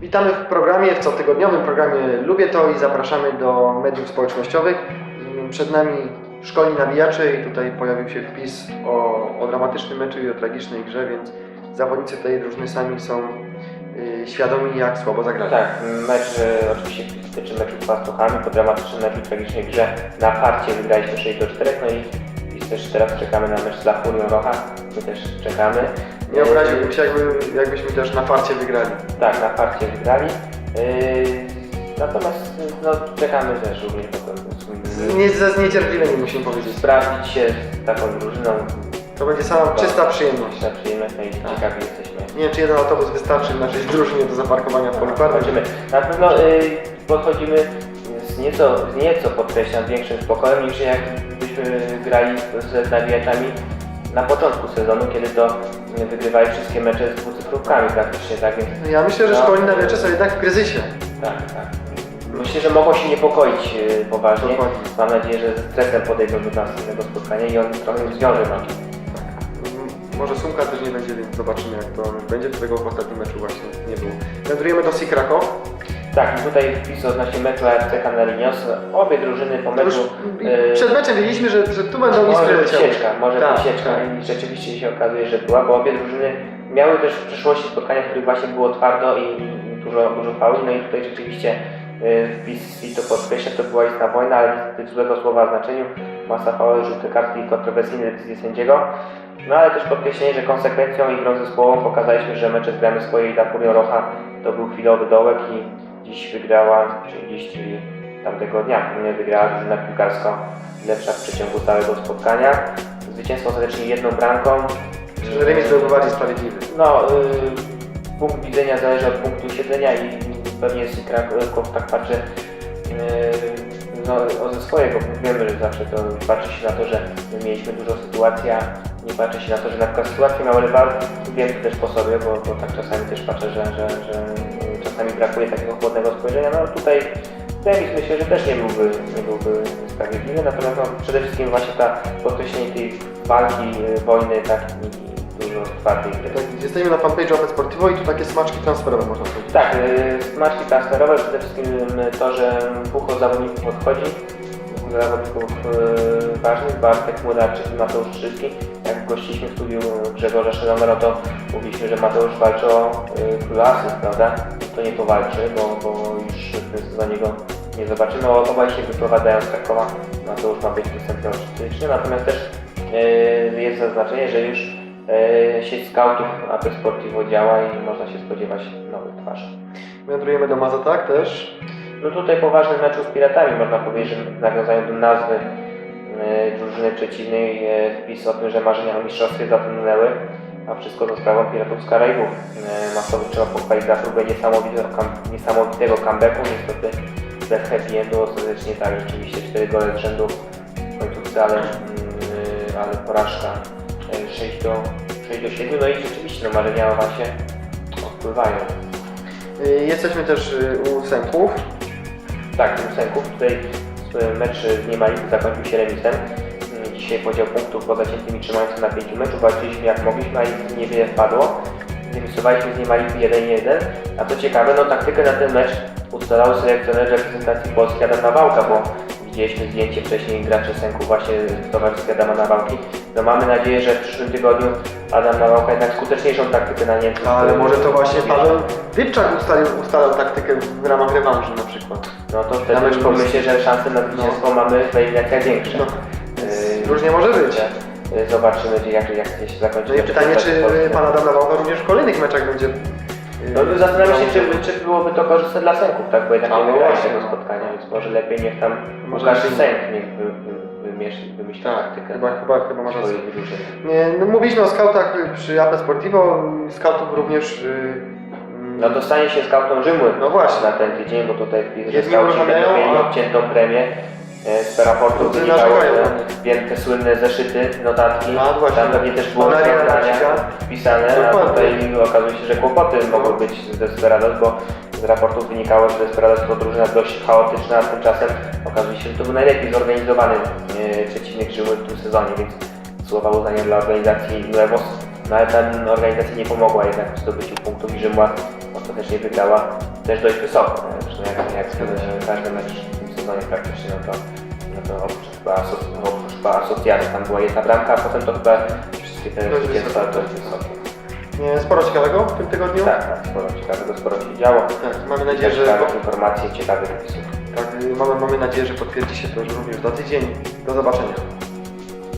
Witamy w programie, w cotygodniowym programie Lubię to i zapraszamy do mediów społecznościowych. Przed nami szkolni nawijacze i tutaj pojawił się wpis o, o dramatycznym meczu i o tragicznej grze, więc zawodnicy tej drużyny sami są y, świadomi jak słabo zagrali. Tak, mecz e, oczywiście dotyczy meczu z Pastuchami, po dramatycznym meczu w tragicznej grze na parcie wygraliśmy 6 do 4, no i, i też teraz czekamy na mecz z La Furią Rocha, my też czekamy. Nie obraziłbym się, jakby, jakbyśmy też na farcie wygrali. Tak, na parcie wygrali. Yy, natomiast no, czekamy też również potem Nie, ze zniecierpliwieniem musimy powiedzieć. sprawdzić się z taką drużyną. To będzie sama czysta przyjemność. Na przyjemność, no i ciekawi jesteśmy. Nie wiem, czy jeden autobus wystarczy w naszej drużynie do zaparkowania w karnym. Zobaczymy. Na pewno y, podchodzimy z nieco, z nieco podkreślam większym spokojem niż jakbyśmy grali z nawijaczami na początku sezonu, kiedy to wygrywali wszystkie mecze z dwucyfrówkami praktycznie, tak więc Ja myślę, że No. szkolni nawijacze są jednak w kryzysie. tak, tak. Myślę, że mogą się niepokoić y, poważnie. Dokładnie. Mam nadzieję, że ze stresem podejdą do następnego spotkania i on trochę im zwiąże nogi. Mm, Może Sumka też nie będzie, więc zobaczymy jak to będzie. Którego w ostatnim meczu właśnie nie było. Wędrujemy do Sik Krakow. Tak, i tutaj wpis odnośnie meczu AFC Canarinos. Obie drużyny po Już meczu... y, przed meczem wiedzieliśmy, że, że tu będą Może iskry leciały. sieczka, może Tak, być sieczka tak. i rzeczywiście się okazuje, że była, bo obie drużyny miały też w przeszłości spotkania, w których właśnie było twardo i, i dużo, dużo fauli, no i tutaj rzeczywiście y, wpis i to podkreśla, to była istna wojna, ale niestety złego słowa znaczeniu, masa fauli, rzuty kartki i kontrowersyjne decyzje sędziego. No ale też podkreślenie, że konsekwencją i grą zespołową pokazaliśmy, że mecze zgramy swojej dla Furią Rocha to był chwilowy dołek i dziś wygrała, czyli dziś, czyli tamtego dnia wygrała drużyna piłkarska lepsza w przeciągu całego spotkania. Zwycięstwo ostatecznie jedną bramką. Że remis byłby bardziej sprawiedliwy. No, y, punkt widzenia zależy od punktu siedzenia i pewnie z Kraków tak patrzy y, no, ze swojego. Wiemy, że zawsze to patrzy się na to, że my mieliśmy dużo sytuacji, a nie patrzy się na to, że na przykład sytuacje miały rywal, wiem to też po sobie, bo, bo tak czasami też patrzę, że, że, że czasami brakuje takiego chłodnego spojrzenia. No tutaj remis myślę, że też nie byłby, nie byłby sprawiedliwy, natomiast no, przede wszystkim właśnie ta podkreślenie tej walki, y, wojny, tak i dużo twardej gry. Tak, jesteśmy na fanpage'u Open Sportivo i tu takie smaczki transferowe można powiedzieć. Tak, y, smaczki transferowe, przede wszystkim to, że dwóch zawodników odchodzi, dwóch zawodników y, ważnych, Bartek Mularczyk i Mateusz Krzyski. Jak gościliśmy w studiu Grzegorza Szelomera, no to mówiliśmy, że Mateusz walczy o y, króla prawda? To nie powalczy, bo, bo już w tym sezonie go nie zobaczymy. O- Obaj się wyprowadzają z Krakowa, Mateusz ma być występem stycznym, natomiast też y, jest zaznaczenie, że już y, sieć scoutów AP Sportivo działa i można się spodziewać nowych twarzy. Wędrujemy do Mazatak też. No tutaj poważny meczu z Piratami, można powiedzieć, że nawiązają do nazwy e, drużyny przeciwnej e, wpis o tym, że marzenia o mistrzostwie zapłynęły, a wszystko za sprawą Piratów z Karaibów. E, Masowy trzeba pochwalić za próbę niesamowitego, niesamowitego comebacku, niestety bez happy endu, ostatecznie tak, rzeczywiście 4 gole z rzędu w końcówce, ale, mm, ale porażka e, 6 do, 6 do 7, no i rzeczywiście no, marzenia o awansie odpływają. Y, Jesteśmy też u Sęków. Tak, Sęków tutaj mecz z Niemality zakończył się remisem. Dzisiaj podział punktów poza ciętymi trzymający na pięciu meczu. Walczyliśmy jak mogliśmy, a nic niewiele wpadło. Zremisowaliśmy z Niemality 1-1. A co ciekawe, no taktykę na ten mecz ustalał selekcjoner reprezentacji Polski Adam Nawałka, bo widzieliśmy zdjęcie wcześniej graczy Sęków właśnie w towarzystwie Adama Nawałki. No mamy nadzieję, że w przyszłym tygodniu Adam Nawałka jednak skuteczniejszą taktykę na Niemców. Ale może to właśnie. Paweł Dybczak ustalił, ustalał taktykę w ramach rewanżu na przykład. No to wtedy pomyślę, że szanse na zwycięstwo mamy w eliminacjach większe. No. Yy, Różnie może być. yy, Zobaczymy, jak, jak się zakończy. No i pytanie, czy pan Adam Nawałka również w kolejnych meczach będzie... y, No zastanawiam się, czy, czy byłoby to korzystne dla Sęków, tak? Bo jednak nie wygrali właśnie, tego spotkania, więc może lepiej niech tam Może Łukasz Sęk niech wy, wy, wymyśli, wymyśli Tak, taktykę chyba, chyba, chyba drużyny. Nie, no, mówiliśmy o skautach y, przy AP Sportivo, skautów również... y, mm, No dostanie się skautom Rzymu No właśnie. na ten tydzień, bo tutaj że Jedni skauci będą mieli obciętą premię. E, Z raportu Drudzy wynikało, narzekają że na nich. wielkie słynne zeszyty, notatki, A, właśnie. tam pewnie też było Radzika. wpisane, a Dokładnie. tutaj okazuje się, że kłopoty mogą być z Desperados, bo z raportów wynikało, że Desperados to drużyna dość chaotyczna, a tymczasem okazuje się, że to był najlepiej zorganizowany e, przeciwnik Rzymu w tym sezonie, więc słowa uznania dla organizacji Nuevos, no ale ta organizacja nie pomogła jednak w zdobyciu punktów i Rzymła ostatecznie wygrała też dość wysoko. Zresztą jak, jak e, każdy mecz tym sezonie praktycznie, no to, no to oprócz chyba, no, oprócz chyba asocjacji tam była jedna bramka, a potem to chyba wszystkie te Dość zwycięstwa dość wysokie. Nie, sporo ciekawego w tym tygodniu. Tak, tak, sporo ciekawego, sporo się działo. Tak, mamy nadzieję, że Ciekawych informacji, ciekawych wpisów. tak, mamy, mamy nadzieję, że potwierdzi się to również za tydzień. Do zobaczenia.